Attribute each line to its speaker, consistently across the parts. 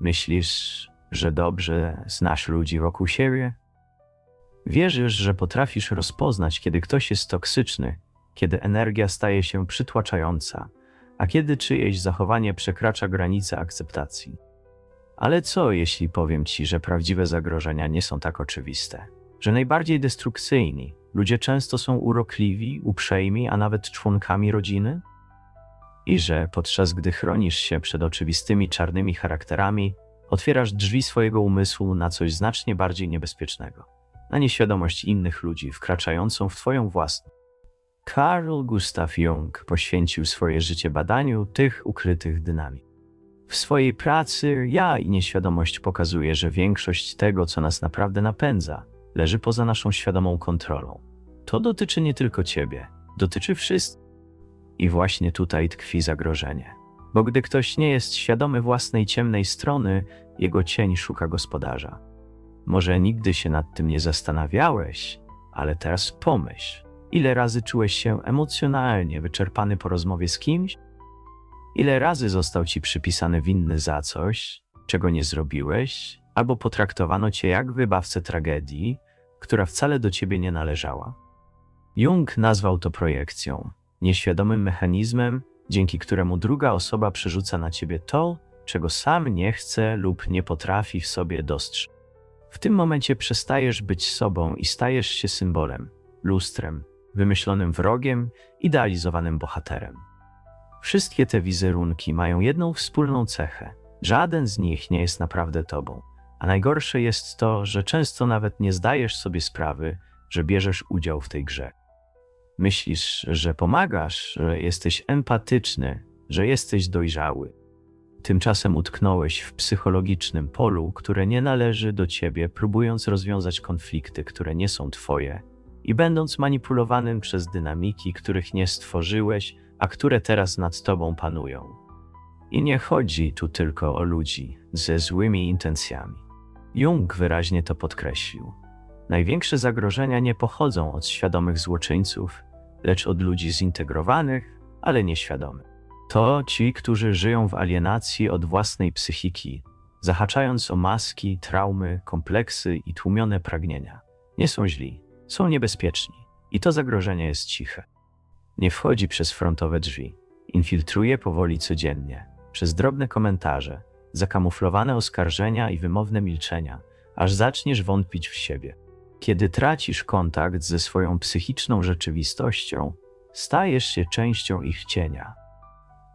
Speaker 1: Myślisz, że dobrze znasz ludzi wokół siebie? Wierzysz, że potrafisz rozpoznać, kiedy ktoś jest toksyczny, kiedy energia staje się przytłaczająca, a kiedy czyjeś zachowanie przekracza granice akceptacji. Ale co, jeśli powiem ci, że prawdziwe zagrożenia nie są tak oczywiste? Że najbardziej destrukcyjni ludzie często są urokliwi, uprzejmi, a nawet członkami rodziny? I że podczas gdy chronisz się przed oczywistymi czarnymi charakterami, otwierasz drzwi swojego umysłu na coś znacznie bardziej niebezpiecznego na nieświadomość innych ludzi wkraczającą w Twoją własną. Carl Gustav Jung poświęcił swoje życie badaniu tych ukrytych dynamik. W swojej pracy ja i nieświadomość pokazuje, że większość tego, co nas naprawdę napędza, leży poza naszą świadomą kontrolą. To dotyczy nie tylko Ciebie, dotyczy wszystkich. I właśnie tutaj tkwi zagrożenie. Bo gdy ktoś nie jest świadomy własnej ciemnej strony, jego cień szuka gospodarza. Może nigdy się nad tym nie zastanawiałeś, ale teraz pomyśl, ile razy czułeś się emocjonalnie wyczerpany po rozmowie z kimś? Ile razy został ci przypisany winny za coś, czego nie zrobiłeś, albo potraktowano cię jak wybawcę tragedii, która wcale do ciebie nie należała? Jung nazwał to projekcją, nieświadomym mechanizmem, dzięki któremu druga osoba przerzuca na ciebie to, czego sam nie chce lub nie potrafi w sobie dostrzec. W tym momencie przestajesz być sobą i stajesz się symbolem, lustrem, wymyślonym wrogiem, idealizowanym bohaterem. Wszystkie te wizerunki mają jedną wspólną cechę. Żaden z nich nie jest naprawdę tobą. A najgorsze jest to, że często nawet nie zdajesz sobie sprawy, że bierzesz udział w tej grze. Myślisz, że pomagasz, że jesteś empatyczny, że jesteś dojrzały, Tymczasem utknąłeś w psychologicznym polu, które nie należy do ciebie, próbując rozwiązać konflikty, które nie są twoje i będąc manipulowanym przez dynamiki, których nie stworzyłeś, a które teraz nad tobą panują. I nie chodzi tu tylko o ludzi ze złymi intencjami. Jung wyraźnie to podkreślił. Największe zagrożenia nie pochodzą od świadomych złoczyńców, lecz od ludzi zintegrowanych, ale nieświadomych. To ci, którzy żyją w alienacji od własnej psychiki, zahaczając o maski, traumy, kompleksy i tłumione pragnienia. Nie są źli, są niebezpieczni i to zagrożenie jest ciche. Nie wchodzi przez frontowe drzwi, infiltruje powoli codziennie, przez drobne komentarze, zakamuflowane oskarżenia i wymowne milczenia, aż zaczniesz wątpić w siebie. Kiedy tracisz kontakt ze swoją psychiczną rzeczywistością, stajesz się częścią ich cienia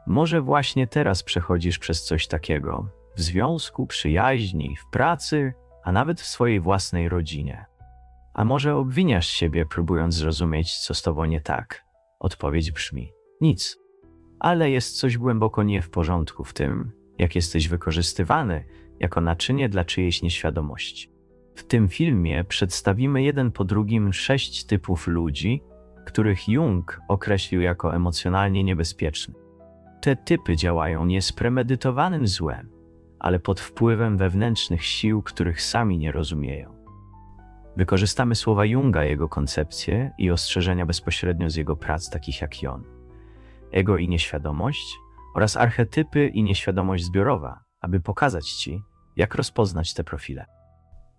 Speaker 1: może właśnie teraz przechodzisz przez coś takiego w związku, przyjaźni, w pracy, a nawet w swojej własnej rodzinie. A może obwiniasz siebie, próbując zrozumieć, co z tobą nie tak? Odpowiedź brzmi: nic. Ale jest coś głęboko nie w porządku w tym, jak jesteś wykorzystywany jako naczynie dla czyjejś nieświadomości. W tym filmie przedstawimy jeden po drugim sześć typów ludzi, których Jung określił jako emocjonalnie niebezpiecznych. Te typy działają nie z premedytowanym złem, ale pod wpływem wewnętrznych sił, których sami nie rozumieją. Wykorzystamy słowa Junga, jego koncepcje i ostrzeżenia bezpośrednio z jego prac, takich jak Jon. Ego i nieświadomość oraz archetypy i nieświadomość zbiorowa, aby pokazać Ci, jak rozpoznać te profile.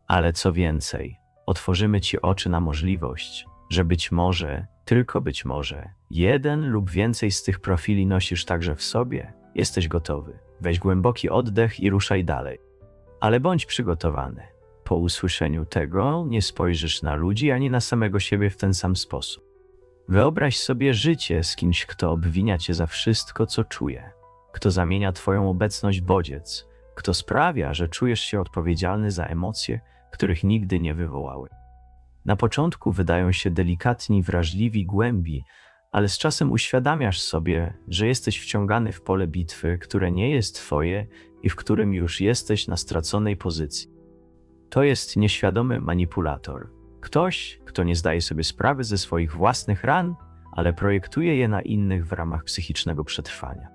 Speaker 1: Ale co więcej, otworzymy Ci oczy na możliwość, że być może, tylko być może, jeden lub więcej z tych profili nosisz także w sobie. Jesteś gotowy. Weź głęboki oddech i ruszaj dalej. Ale bądź przygotowany. Po usłyszeniu tego nie spojrzysz na ludzi ani na samego siebie w ten sam sposób. Wyobraź sobie życie z kimś, kto obwinia cię za wszystko, co czuje, kto zamienia twoją obecność w bodziec, kto sprawia, że czujesz się odpowiedzialny za emocje, których nigdy nie wywołały. Na początku wydają się delikatni, wrażliwi, głębi, ale z czasem uświadamiasz sobie, że jesteś wciągany w pole bitwy, które nie jest twoje i w którym już jesteś na straconej pozycji. To jest nieświadomy manipulator. Ktoś, kto nie zdaje sobie sprawy ze swoich własnych ran, ale projektuje je na innych w ramach psychicznego przetrwania.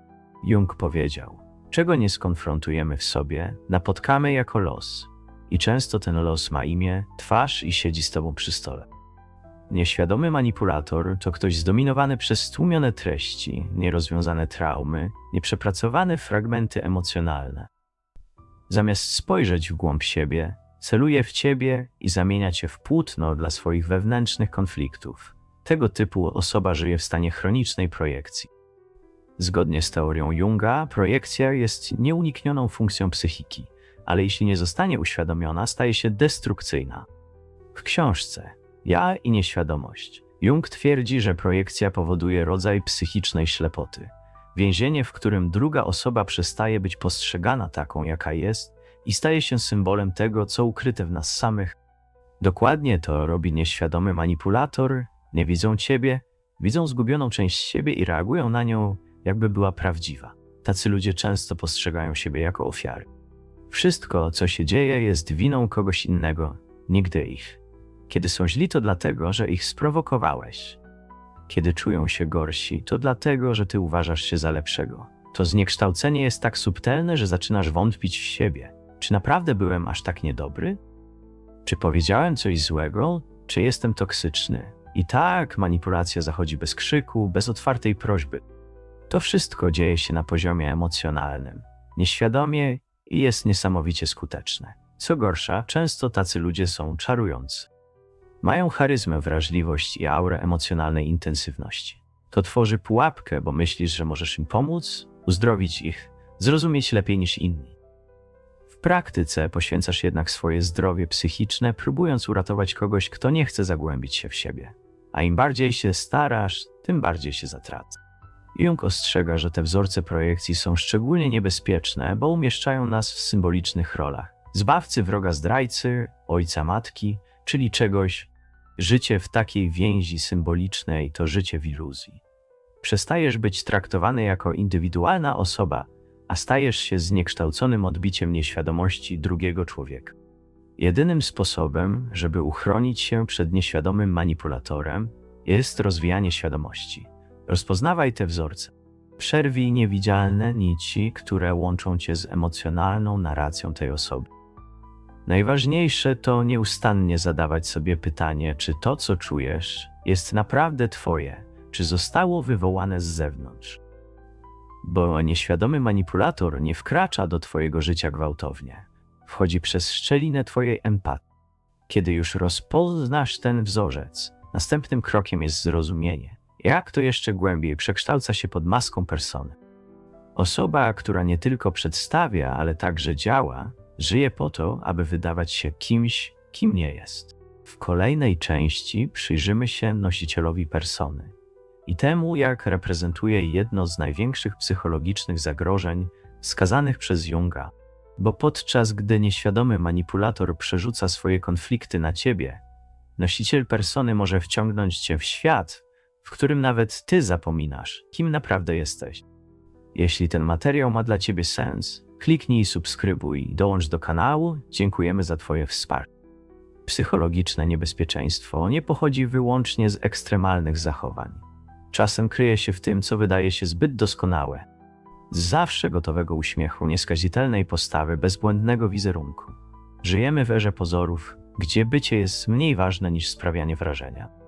Speaker 1: Jung powiedział: Czego nie skonfrontujemy w sobie, napotkamy jako los, i często ten los ma imię, twarz i siedzi z tobą przy stole. Nieświadomy manipulator to ktoś zdominowany przez stłumione treści, nierozwiązane traumy, nieprzepracowane fragmenty emocjonalne. Zamiast spojrzeć w głąb siebie, celuje w ciebie i zamienia cię w płótno dla swoich wewnętrznych konfliktów. Tego typu osoba żyje w stanie chronicznej projekcji. Zgodnie z teorią Junga, projekcja jest nieuniknioną funkcją psychiki, ale jeśli nie zostanie uświadomiona, staje się destrukcyjna. W książce Ja i nieświadomość Jung twierdzi, że projekcja powoduje rodzaj psychicznej ślepoty. Więzienie, w którym druga osoba przestaje być postrzegana taką, jaka jest i staje się symbolem tego, co ukryte w nas samych. Dokładnie to robi nieświadomy manipulator, nie widzą ciebie, widzą zgubioną część siebie i reagują na nią, jakby była prawdziwa. Tacy ludzie często postrzegają siebie jako ofiary. Wszystko, co się dzieje, jest winą kogoś innego, nigdy ich. Kiedy są źli, to dlatego, że ich sprowokowałeś. Kiedy czują się gorsi, to dlatego, że ty uważasz się za lepszego. To zniekształcenie jest tak subtelne, że zaczynasz wątpić w siebie. Czy naprawdę byłem aż tak niedobry? Czy powiedziałem coś złego? Czy jestem toksyczny? I tak manipulacja zachodzi bez krzyku, bez otwartej prośby. To wszystko dzieje się na poziomie emocjonalnym, nieświadomie i jest niesamowicie skuteczne. Co gorsza, często tacy ludzie są czarujący. Mają charyzmę, wrażliwość i aurę emocjonalnej intensywności. To tworzy pułapkę, bo myślisz, że możesz im pomóc, uzdrowić ich, zrozumieć lepiej niż inni. W praktyce poświęcasz jednak swoje zdrowie psychiczne, próbując uratować kogoś, kto nie chce zagłębić się w siebie. A im bardziej się starasz, tym bardziej się zatraca. Jung ostrzega, że te wzorce projekcji są szczególnie niebezpieczne, bo umieszczają nas w symbolicznych rolach. Zbawcy wroga zdrajcy, ojca matki, czyli czegoś. Życie w takiej więzi symbolicznej to życie w iluzji. Przestajesz być traktowany jako indywidualna osoba, a stajesz się zniekształconym odbiciem nieświadomości drugiego człowieka. Jedynym sposobem, żeby uchronić się przed nieświadomym manipulatorem, jest rozwijanie świadomości. Rozpoznawaj te wzorce. Przerwij niewidzialne nici, które łączą cię z emocjonalną narracją tej osoby. Najważniejsze to nieustannie zadawać sobie pytanie, czy to, co czujesz, jest naprawdę Twoje, czy zostało wywołane z zewnątrz. Bo nieświadomy manipulator nie wkracza do Twojego życia gwałtownie. Wchodzi przez szczelinę Twojej empatii. Kiedy już rozpoznasz ten wzorzec, następnym krokiem jest zrozumienie, jak to jeszcze głębiej przekształca się pod maską persony. Osoba, która nie tylko przedstawia, ale także działa, żyje po to, aby wydawać się kimś, kim nie jest. W kolejnej części przyjrzymy się nosicielowi persony i temu, jak reprezentuje jedno z największych psychologicznych zagrożeń wskazanych przez Junga, bo podczas gdy nieświadomy manipulator przerzuca swoje konflikty na ciebie, nosiciel persony może wciągnąć cię w świat, w którym nawet ty zapominasz, kim naprawdę jesteś. Jeśli ten materiał ma dla ciebie sens, kliknij subskrybuj, dołącz do kanału. Dziękujemy za Twoje wsparcie. Psychologiczne niebezpieczeństwo nie pochodzi wyłącznie z ekstremalnych zachowań. Czasem kryje się w tym, co wydaje się zbyt doskonałe. Zawsze gotowego uśmiechu, nieskazitelnej postawy, bezbłędnego wizerunku. Żyjemy w erze pozorów, gdzie bycie jest mniej ważne niż sprawianie wrażenia.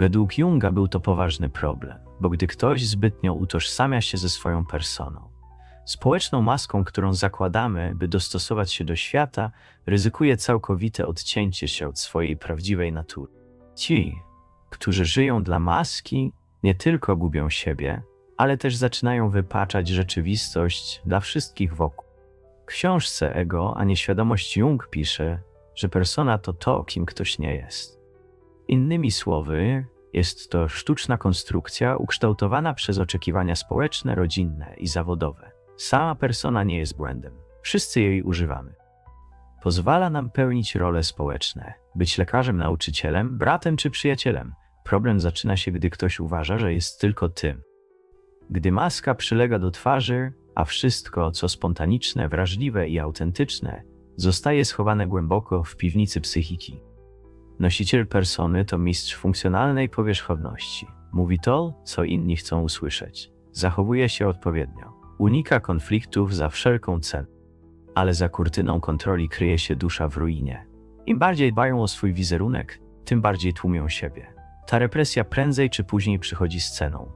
Speaker 1: Według Junga był to poważny problem, bo gdy ktoś zbytnio utożsamia się ze swoją personą, społeczną maską, którą zakładamy, by dostosować się do świata, ryzykuje całkowite odcięcie się od swojej prawdziwej natury. Ci, którzy żyją dla maski, nie tylko gubią siebie, ale też zaczynają wypaczać rzeczywistość dla wszystkich wokół. W książce Ego, a nieświadomość Jung pisze, że persona to to, kim ktoś nie jest. Innymi słowy, jest to sztuczna konstrukcja ukształtowana przez oczekiwania społeczne, rodzinne i zawodowe. Sama persona nie jest błędem. Wszyscy jej używamy. Pozwala nam pełnić role społeczne, być lekarzem, nauczycielem, bratem czy przyjacielem. Problem zaczyna się, gdy ktoś uważa, że jest tylko tym. Gdy maska przylega do twarzy, a wszystko, co spontaniczne, wrażliwe i autentyczne, zostaje schowane głęboko w piwnicy psychiki. Nosiciel persony to mistrz funkcjonalnej powierzchowności. Mówi to, co inni chcą usłyszeć. Zachowuje się odpowiednio. Unika konfliktów za wszelką cenę. Ale za kurtyną kontroli kryje się dusza w ruinie. Im bardziej dbają o swój wizerunek, tym bardziej tłumią siebie. Ta represja prędzej czy później przychodzi z ceną.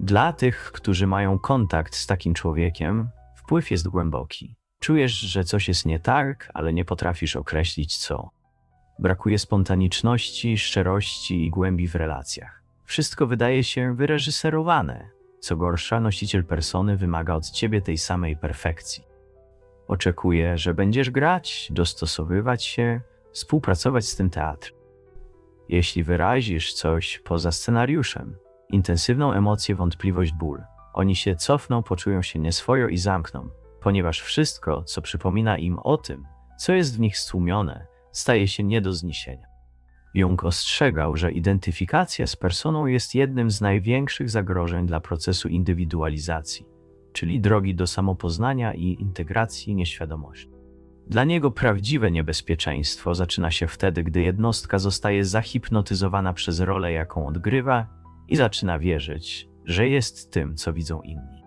Speaker 1: Dla tych, którzy mają kontakt z takim człowiekiem, wpływ jest głęboki. Czujesz, że coś jest nie tak, ale nie potrafisz określić co. Brakuje spontaniczności, szczerości i głębi w relacjach. Wszystko wydaje się wyreżyserowane. Co gorsza, nosiciel persony wymaga od ciebie tej samej perfekcji. Oczekuje, że będziesz grać, dostosowywać się, współpracować z tym teatrem. Jeśli wyrazisz coś poza scenariuszem, intensywną emocję, wątpliwość, ból, oni się cofną, poczują się nieswojo i zamkną, ponieważ wszystko, co przypomina im o tym, co jest w nich stłumione, staje się nie do zniesienia. Jung ostrzegał, że identyfikacja z personą jest jednym z największych zagrożeń dla procesu indywidualizacji, czyli drogi do samopoznania i integracji nieświadomości. Dla niego prawdziwe niebezpieczeństwo zaczyna się wtedy, gdy jednostka zostaje zahipnotyzowana przez rolę, jaką odgrywa i zaczyna wierzyć, że jest tym, co widzą inni.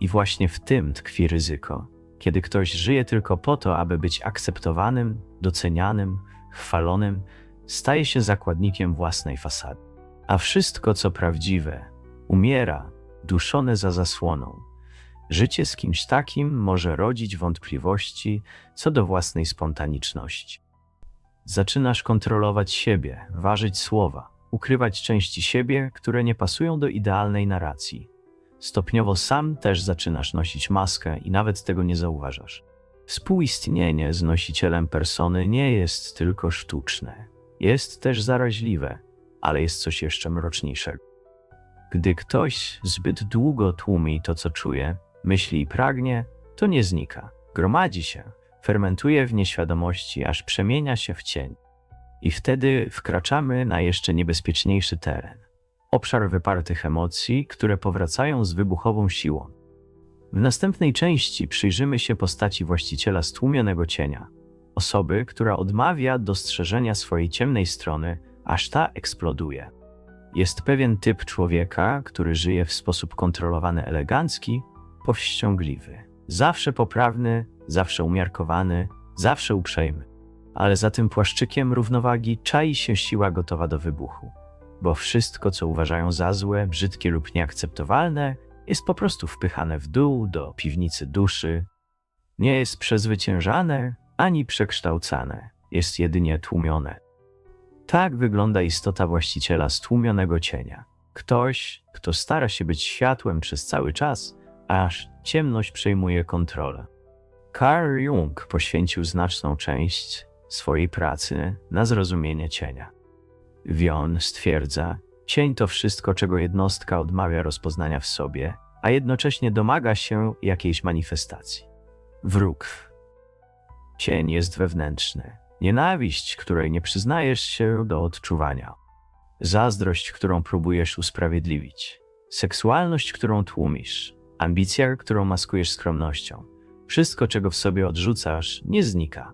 Speaker 1: I właśnie w tym tkwi ryzyko, kiedy ktoś żyje tylko po to, aby być akceptowanym, docenianym, chwalonym, staje się zakładnikiem własnej fasady. A wszystko, co prawdziwe, umiera, duszone za zasłoną. Życie z kimś takim może rodzić wątpliwości co do własnej spontaniczności. Zaczynasz kontrolować siebie, ważyć słowa, ukrywać części siebie, które nie pasują do idealnej narracji. Stopniowo sam też zaczynasz nosić maskę i nawet tego nie zauważasz. Współistnienie z nosicielem persony nie jest tylko sztuczne, jest też zaraźliwe, ale jest coś jeszcze mroczniejszego. Gdy ktoś zbyt długo tłumi to, co czuje, myśli i pragnie, to nie znika, gromadzi się, fermentuje w nieświadomości, aż przemienia się w cień. I wtedy wkraczamy na jeszcze niebezpieczniejszy teren obszar wypartych emocji, które powracają z wybuchową siłą. W następnej części przyjrzymy się postaci właściciela stłumionego cienia, osoby, która odmawia dostrzeżenia swojej ciemnej strony, aż ta eksploduje. Jest pewien typ człowieka, który żyje w sposób kontrolowany, elegancki, powściągliwy, zawsze poprawny, zawsze umiarkowany, zawsze uprzejmy. Ale za tym płaszczykiem równowagi czai się siła gotowa do wybuchu bo wszystko, co uważają za złe, brzydkie lub nieakceptowalne, jest po prostu wpychane w dół do piwnicy duszy. Nie jest przezwyciężane ani przekształcane, jest jedynie tłumione. Tak wygląda istota właściciela stłumionego cienia. Ktoś, kto stara się być światłem przez cały czas, aż ciemność przejmuje kontrolę. Carl Jung poświęcił znaczną część swojej pracy na zrozumienie cienia. Wion stwierdza, cień to wszystko, czego jednostka odmawia rozpoznania w sobie, a jednocześnie domaga się jakiejś manifestacji. Wróg. Cień jest wewnętrzny. Nienawiść, której nie przyznajesz się do odczuwania. Zazdrość, którą próbujesz usprawiedliwić. Seksualność, którą tłumisz. Ambicja, którą maskujesz skromnością. Wszystko, czego w sobie odrzucasz, nie znika.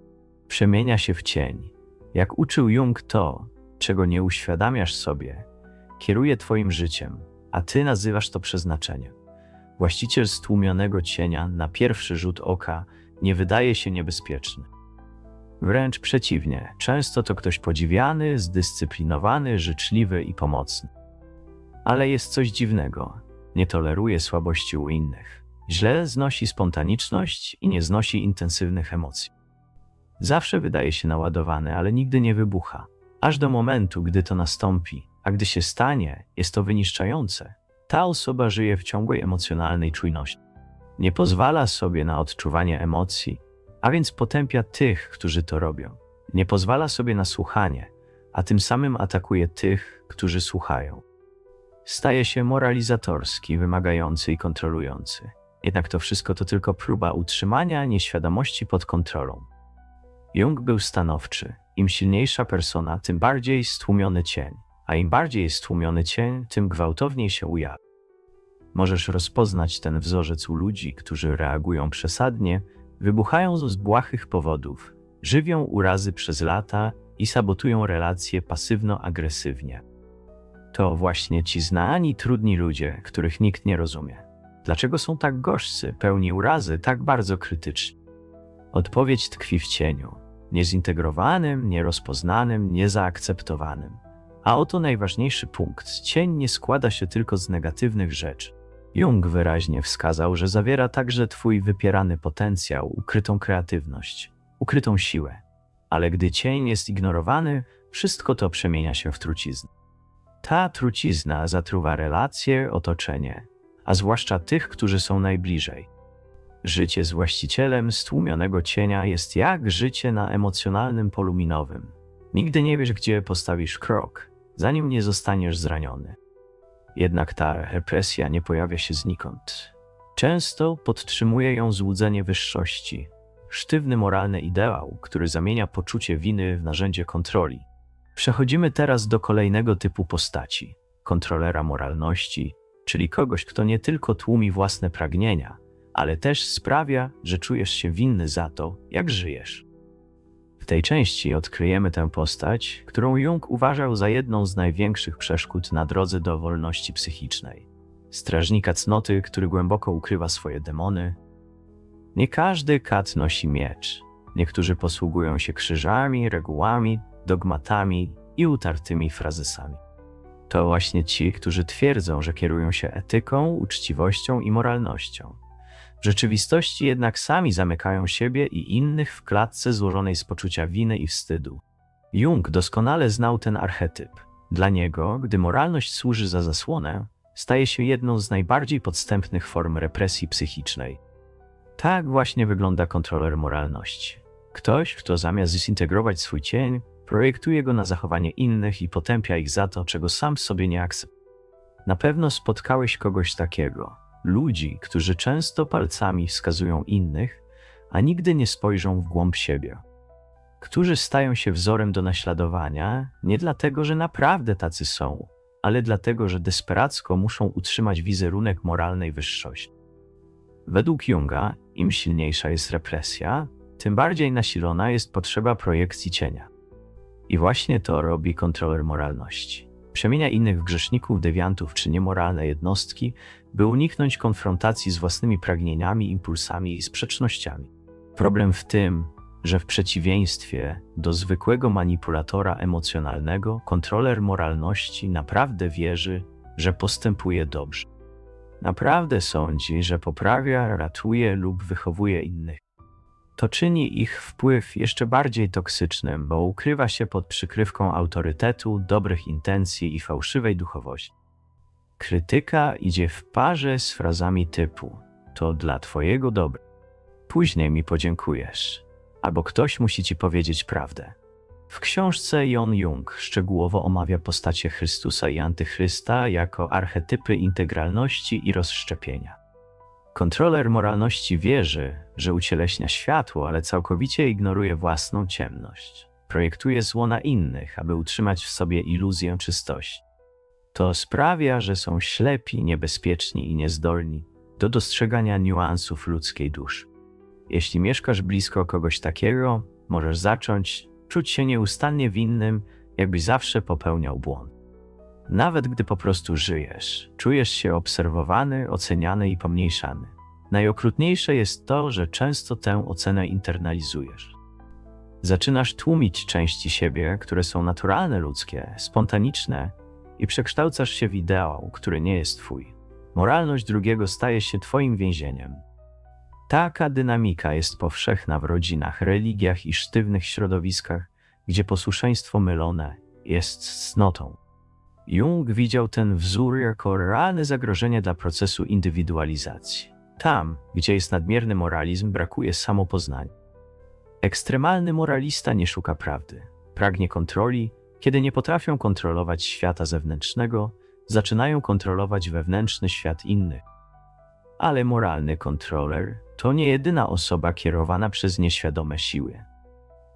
Speaker 1: Przemienia się w cień. Jak uczył Jung to, czego nie uświadamiasz sobie, kieruje Twoim życiem, a Ty nazywasz to przeznaczeniem. Właściciel stłumionego cienia na pierwszy rzut oka nie wydaje się niebezpieczny. Wręcz przeciwnie, często to ktoś podziwiany, zdyscyplinowany, życzliwy i pomocny. Ale jest coś dziwnego. Nie toleruje słabości u innych. Źle znosi spontaniczność i nie znosi intensywnych emocji. Zawsze wydaje się naładowany, ale nigdy nie wybucha aż do momentu, gdy to nastąpi, a gdy się stanie, jest to wyniszczające. Ta osoba żyje w ciągłej emocjonalnej czujności. Nie pozwala sobie na odczuwanie emocji, a więc potępia tych, którzy to robią. Nie pozwala sobie na słuchanie, a tym samym atakuje tych, którzy słuchają. Staje się moralizatorski, wymagający i kontrolujący. Jednak to wszystko to tylko próba utrzymania nieświadomości pod kontrolą. Jung był stanowczy, im silniejsza persona, tym bardziej stłumiony cień, a im bardziej jest stłumiony cień, tym gwałtowniej się ujawnia. Możesz rozpoznać ten wzorzec u ludzi, którzy reagują przesadnie, wybuchają z błahych powodów, żywią urazy przez lata i sabotują relacje pasywno-agresywnie. To właśnie ci znani, trudni ludzie, których nikt nie rozumie. Dlaczego są tak gorzcy, pełni urazy, tak bardzo krytyczni? Odpowiedź tkwi w cieniu niezintegrowanym, nierozpoznanym, niezaakceptowanym. A oto najważniejszy punkt. Cień nie składa się tylko z negatywnych rzeczy. Jung wyraźnie wskazał, że zawiera także twój wypierany potencjał, ukrytą kreatywność, ukrytą siłę. Ale gdy cień jest ignorowany, wszystko to przemienia się w truciznę. Ta trucizna zatruwa relacje, otoczenie, a zwłaszcza tych, którzy są najbliżej. Życie z właścicielem stłumionego cienia jest jak życie na emocjonalnym polu minowym. Nigdy nie wiesz, gdzie postawisz krok, zanim nie zostaniesz zraniony. Jednak ta represja nie pojawia się znikąd. Często podtrzymuje ją złudzenie wyższości, sztywny moralny ideał, który zamienia poczucie winy w narzędzie kontroli. Przechodzimy teraz do kolejnego typu postaci kontrolera moralności, czyli kogoś, kto nie tylko tłumi własne pragnienia, ale też sprawia, że czujesz się winny za to, jak żyjesz. W tej części odkryjemy tę postać, którą Jung uważał za jedną z największych przeszkód na drodze do wolności psychicznej. Strażnika cnoty, który głęboko ukrywa swoje demony. Nie każdy kat nosi miecz. Niektórzy posługują się krzyżami, regułami, dogmatami i utartymi frazesami. To właśnie ci, którzy twierdzą, że kierują się etyką, uczciwością i moralnością. W rzeczywistości jednak sami zamykają siebie i innych w klatce złożonej z poczucia winy i wstydu. Jung doskonale znał ten archetyp. Dla niego, gdy moralność służy za zasłonę, staje się jedną z najbardziej podstępnych form represji psychicznej. Tak właśnie wygląda kontroler moralności. Ktoś, kto zamiast zintegrować swój cień, projektuje go na zachowanie innych i potępia ich za to, czego sam sobie nie akceptuje. Na pewno spotkałeś kogoś takiego. Ludzi, którzy często palcami wskazują innych, a nigdy nie spojrzą w głąb siebie. Którzy stają się wzorem do naśladowania nie dlatego, że naprawdę tacy są, ale dlatego, że desperacko muszą utrzymać wizerunek moralnej wyższości. Według Junga, im silniejsza jest represja, tym bardziej nasilona jest potrzeba projekcji cienia. I właśnie to robi kontroler moralności. Przemienia innych grzeszników, dewiantów czy niemoralne jednostki, by uniknąć konfrontacji z własnymi pragnieniami, impulsami i sprzecznościami. Problem w tym, że w przeciwieństwie do zwykłego manipulatora emocjonalnego, kontroler moralności naprawdę wierzy, że postępuje dobrze. Naprawdę sądzi, że poprawia, ratuje lub wychowuje innych. To czyni ich wpływ jeszcze bardziej toksycznym, bo ukrywa się pod przykrywką autorytetu, dobrych intencji i fałszywej duchowości. Krytyka idzie w parze z frazami typu: To dla Twojego dobra. Później mi podziękujesz, albo ktoś musi Ci powiedzieć prawdę. W książce Jon Jung szczegółowo omawia postacie Chrystusa i Antychrysta jako archetypy integralności i rozszczepienia. Kontroler moralności wierzy, że ucieleśnia światło, ale całkowicie ignoruje własną ciemność. Projektuje zło na innych, aby utrzymać w sobie iluzję czystości. To sprawia, że są ślepi, niebezpieczni i niezdolni do dostrzegania niuansów ludzkiej duszy. Jeśli mieszkasz blisko kogoś takiego, możesz zacząć czuć się nieustannie winnym, jakbyś zawsze popełniał błąd. Nawet gdy po prostu żyjesz, czujesz się obserwowany, oceniany i pomniejszany. Najokrutniejsze jest to, że często tę ocenę internalizujesz. Zaczynasz tłumić części siebie, które są naturalne ludzkie, spontaniczne i przekształcasz się w ideał, który nie jest twój. Moralność drugiego staje się twoim więzieniem. Taka dynamika jest powszechna w rodzinach, religiach i sztywnych środowiskach, gdzie posłuszeństwo mylone jest cnotą. Jung widział ten wzór jako realne zagrożenie dla procesu indywidualizacji. Tam, gdzie jest nadmierny moralizm, brakuje samopoznania. Ekstremalny moralista nie szuka prawdy, pragnie kontroli, kiedy nie potrafią kontrolować świata zewnętrznego, zaczynają kontrolować wewnętrzny świat innych. Ale moralny kontroler to nie jedyna osoba kierowana przez nieświadome siły.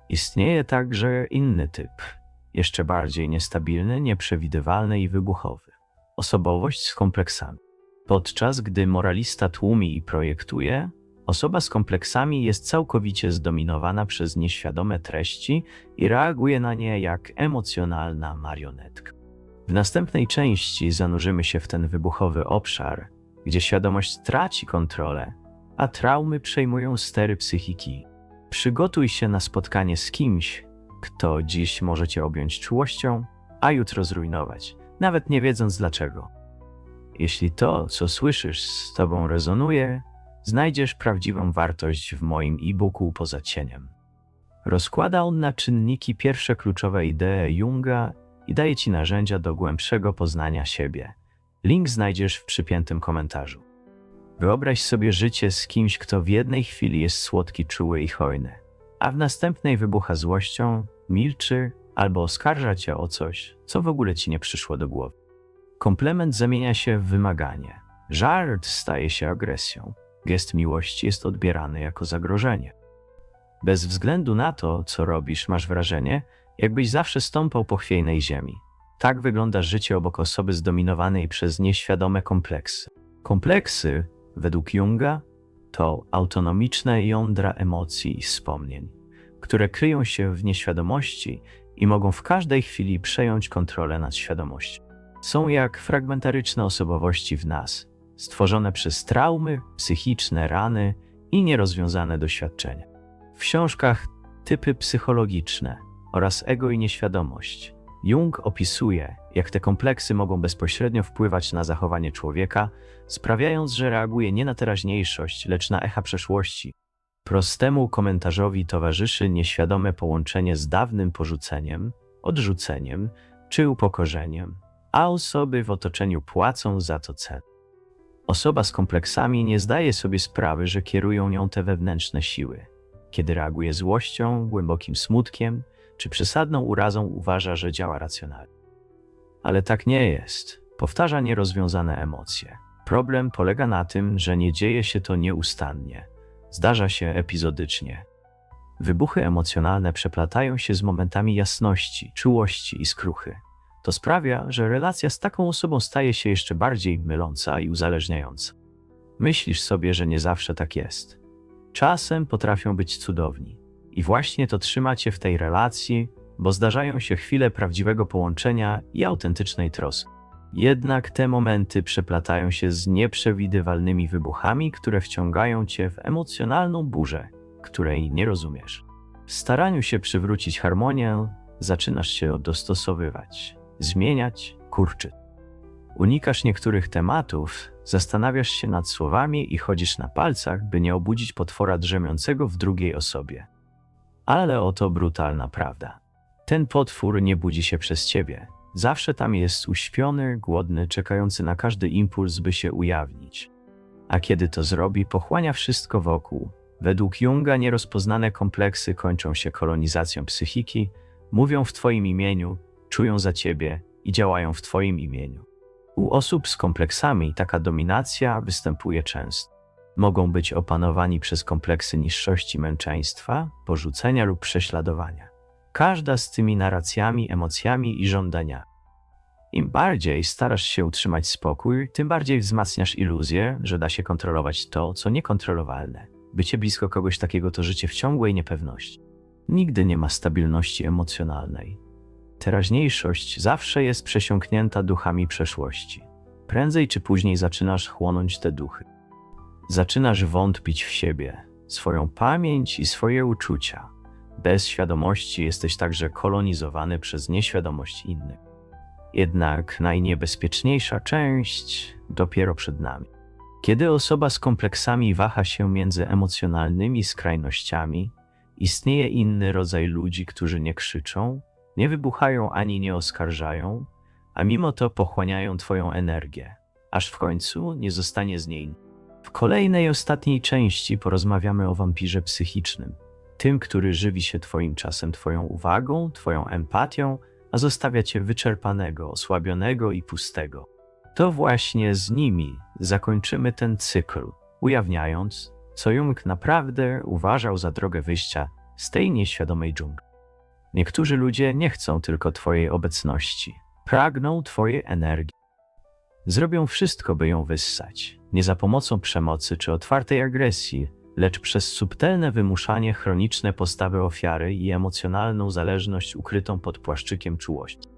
Speaker 1: Istnieje także inny typ, jeszcze bardziej niestabilny, nieprzewidywalny i wybuchowy. Osobowość z kompleksami. Podczas gdy moralista tłumi i projektuje, osoba z kompleksami jest całkowicie zdominowana przez nieświadome treści i reaguje na nie jak emocjonalna marionetka. W następnej części zanurzymy się w ten wybuchowy obszar, gdzie świadomość traci kontrolę, a traumy przejmują stery psychiki. Przygotuj się na spotkanie z kimś, kto dziś może cię objąć czułością, a jutro zrujnować, nawet nie wiedząc dlaczego. Jeśli to, co słyszysz, z Tobą rezonuje, znajdziesz prawdziwą wartość w moim e-booku poza cieniem. Rozkłada on na czynniki pierwsze kluczowe idee Junga i daje Ci narzędzia do głębszego poznania siebie. Link znajdziesz w przypiętym komentarzu. Wyobraź sobie życie z kimś, kto w jednej chwili jest słodki, czuły i hojny, a w następnej wybucha złością, milczy albo oskarża cię o coś, co w ogóle ci nie przyszło do głowy. Komplement zamienia się w wymaganie. Żart staje się agresją. Gest miłości jest odbierany jako zagrożenie. Bez względu na to, co robisz, masz wrażenie, jakbyś zawsze stąpał po chwiejnej ziemi. Tak wygląda życie obok osoby zdominowanej przez nieświadome kompleksy. Kompleksy, według Junga, to autonomiczne jądra emocji i wspomnień, które kryją się w nieświadomości i mogą w każdej chwili przejąć kontrolę nad świadomością. Są jak fragmentaryczne osobowości w nas, stworzone przez traumy, psychiczne rany i nierozwiązane doświadczenia. W książkach typy psychologiczne oraz ego i nieświadomość Jung opisuje, jak te kompleksy mogą bezpośrednio wpływać na zachowanie człowieka, sprawiając, że reaguje nie na teraźniejszość, lecz na echa przeszłości. Prostemu komentarzowi towarzyszy nieświadome połączenie z dawnym porzuceniem, odrzuceniem czy upokorzeniem, a osoby w otoczeniu płacą za to cenę. Osoba z kompleksami nie zdaje sobie sprawy, że kierują nią te wewnętrzne siły. Kiedy reaguje złością, głębokim smutkiem czy przesadną urazą, uważa, że działa racjonalnie. Ale tak nie jest. Powtarza nierozwiązane emocje. Problem polega na tym, że nie dzieje się to nieustannie. Zdarza się epizodycznie. Wybuchy emocjonalne przeplatają się z momentami jasności, czułości i skruchy. To sprawia, że relacja z taką osobą staje się jeszcze bardziej myląca i uzależniająca. Myślisz sobie, że nie zawsze tak jest. Czasem potrafią być cudowni. I właśnie to trzyma cię w tej relacji, bo zdarzają się chwile prawdziwego połączenia i autentycznej troski. Jednak te momenty przeplatają się z nieprzewidywalnymi wybuchami, które wciągają cię w emocjonalną burzę, której nie rozumiesz. W staraniu się przywrócić harmonię, zaczynasz się dostosowywać, zmieniać, kurczyć. Unikasz niektórych tematów, zastanawiasz się nad słowami i chodzisz na palcach, by nie obudzić potwora drzemiącego w drugiej osobie. Ale oto brutalna prawda. Ten potwór nie budzi się przez ciebie. Zawsze tam jest uśpiony, głodny, czekający na każdy impuls, by się ujawnić. A kiedy to zrobi, pochłania wszystko wokół. Według Junga nierozpoznane kompleksy kończą się kolonizacją psychiki, mówią w Twoim imieniu, czują za Ciebie i działają w Twoim imieniu. U osób z kompleksami taka dominacja występuje często. Mogą być opanowani przez kompleksy niższości męczeństwa, porzucenia lub prześladowania. Każda z tymi narracjami, emocjami i żądaniami. Im bardziej starasz się utrzymać spokój, tym bardziej wzmacniasz iluzję, że da się kontrolować to, co niekontrolowalne. Bycie blisko kogoś takiego to życie w ciągłej niepewności. Nigdy nie ma stabilności emocjonalnej. Teraźniejszość zawsze jest przesiąknięta duchami przeszłości. Prędzej czy później zaczynasz chłonąć te duchy. Zaczynasz wątpić w siebie, swoją pamięć i swoje uczucia. Bez świadomości jesteś także kolonizowany przez nieświadomość innych. Jednak najniebezpieczniejsza część dopiero przed nami. Kiedy osoba z kompleksami waha się między emocjonalnymi skrajnościami, istnieje inny rodzaj ludzi, którzy nie krzyczą, nie wybuchają ani nie oskarżają, a mimo to pochłaniają Twoją energię, aż w końcu nie zostanie z niej. W kolejnej, ostatniej części porozmawiamy o wampirze psychicznym, tym, który żywi się Twoim czasem, Twoją uwagą, Twoją empatią, a zostawia Cię wyczerpanego, osłabionego i pustego. To właśnie z nimi zakończymy ten cykl, ujawniając, co Jung naprawdę uważał za drogę wyjścia z tej nieświadomej dżungli. Niektórzy ludzie nie chcą tylko Twojej obecności, pragną Twojej energii. Zrobią wszystko, by ją wyssać, nie za pomocą przemocy czy otwartej agresji, lecz przez subtelne wymuszanie chroniczne postawy ofiary i emocjonalną zależność ukrytą pod płaszczykiem czułości.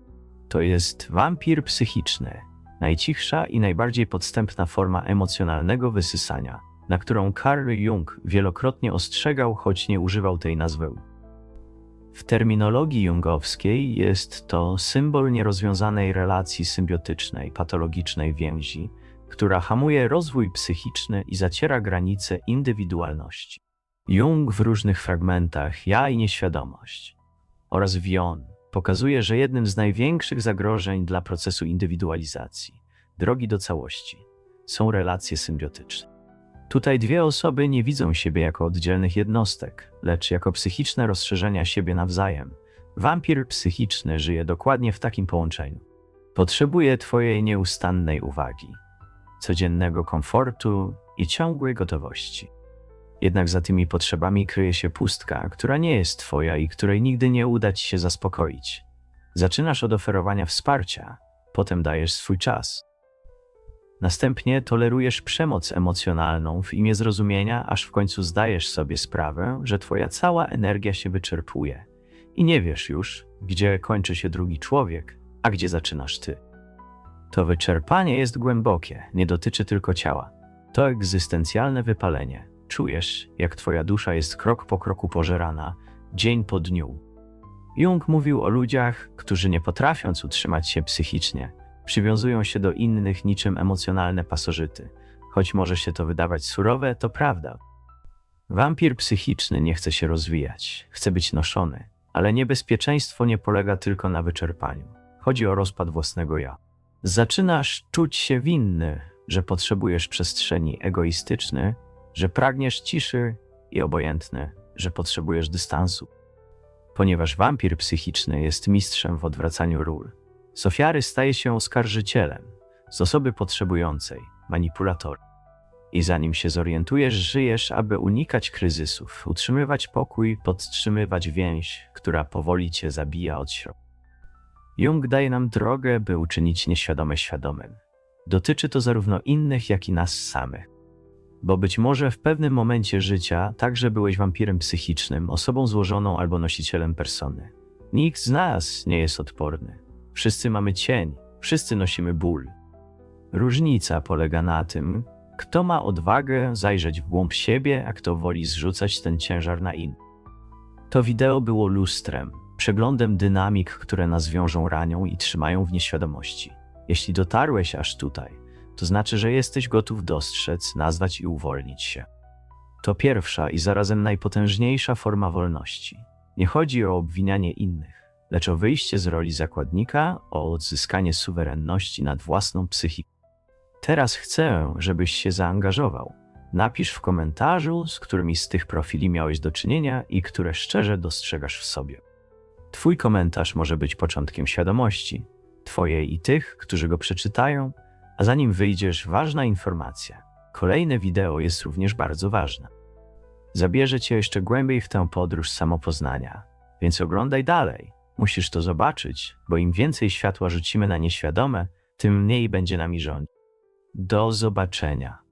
Speaker 1: To jest wampir psychiczny, najcichsza i najbardziej podstępna forma emocjonalnego wysysania, na którą Carl Jung wielokrotnie ostrzegał, choć nie używał tej nazwy. W terminologii jungowskiej jest to symbol nierozwiązanej relacji symbiotycznej, patologicznej więzi, która hamuje rozwój psychiczny i zaciera granice indywidualności. Jung w różnych fragmentach Ja i nieświadomość oraz Wion pokazuje, że jednym z największych zagrożeń dla procesu indywidualizacji, drogi do całości, są relacje symbiotyczne. Tutaj dwie osoby nie widzą siebie jako oddzielnych jednostek, lecz jako psychiczne rozszerzenia siebie nawzajem. Wampir psychiczny żyje dokładnie w takim połączeniu. Potrzebuje Twojej nieustannej uwagi, codziennego komfortu i ciągłej gotowości. Jednak za tymi potrzebami kryje się pustka, która nie jest Twoja i której nigdy nie uda Ci się zaspokoić. Zaczynasz od oferowania wsparcia, potem dajesz swój czas. Następnie tolerujesz przemoc emocjonalną w imię zrozumienia, aż w końcu zdajesz sobie sprawę, że Twoja cała energia się wyczerpuje i nie wiesz już, gdzie kończy się drugi człowiek, a gdzie zaczynasz Ty. To wyczerpanie jest głębokie, nie dotyczy tylko ciała. To egzystencjalne wypalenie. Czujesz, jak Twoja dusza jest krok po kroku pożerana, dzień po dniu. Jung mówił o ludziach, którzy nie potrafiąc utrzymać się psychicznie, przywiązują się do innych niczym emocjonalne pasożyty. Choć może się to wydawać surowe, to prawda. Wampir psychiczny nie chce się rozwijać, chce być noszony, ale niebezpieczeństwo nie polega tylko na wyczerpaniu. Chodzi o rozpad własnego ja. Zaczynasz czuć się winny, że potrzebujesz przestrzeni egoistyczny, że pragniesz ciszy i obojętny, że potrzebujesz dystansu. Ponieważ wampir psychiczny jest mistrzem w odwracaniu ról, z ofiary staje się oskarżycielem, z osoby potrzebującej, manipulatorem. I zanim się zorientujesz, żyjesz, aby unikać kryzysów, utrzymywać pokój, podtrzymywać więź, która powoli cię zabija od środka. Jung daje nam drogę, by uczynić nieświadome świadomym. Dotyczy to zarówno innych, jak i nas samych. Bo być może w pewnym momencie życia także byłeś wampirem psychicznym, osobą złożoną albo nosicielem persony. Nikt z nas nie jest odporny. Wszyscy mamy cień, wszyscy nosimy ból. Różnica polega na tym, kto ma odwagę zajrzeć w głąb siebie, a kto woli zrzucać ten ciężar na innych. To wideo było lustrem, przeglądem dynamik, które nas wiążą ranią i trzymają w nieświadomości. Jeśli dotarłeś aż tutaj, to znaczy, że jesteś gotów dostrzec, nazwać i uwolnić się. To pierwsza i zarazem najpotężniejsza forma wolności. Nie chodzi o obwinianie innych lecz o wyjście z roli zakładnika, o odzyskanie suwerenności nad własną psychiką. Teraz chcę, żebyś się zaangażował. Napisz w komentarzu, z którymi z tych profili miałeś do czynienia i które szczerze dostrzegasz w sobie. Twój komentarz może być początkiem świadomości, Twojej i tych, którzy go przeczytają, a zanim wyjdziesz, ważna informacja. Kolejne wideo jest również bardzo ważne. Zabierze Cię jeszcze głębiej w tę podróż samopoznania, więc oglądaj dalej. Musisz to zobaczyć, bo im więcej światła rzucimy na nieświadome, tym mniej będzie nami rządzić. Do zobaczenia.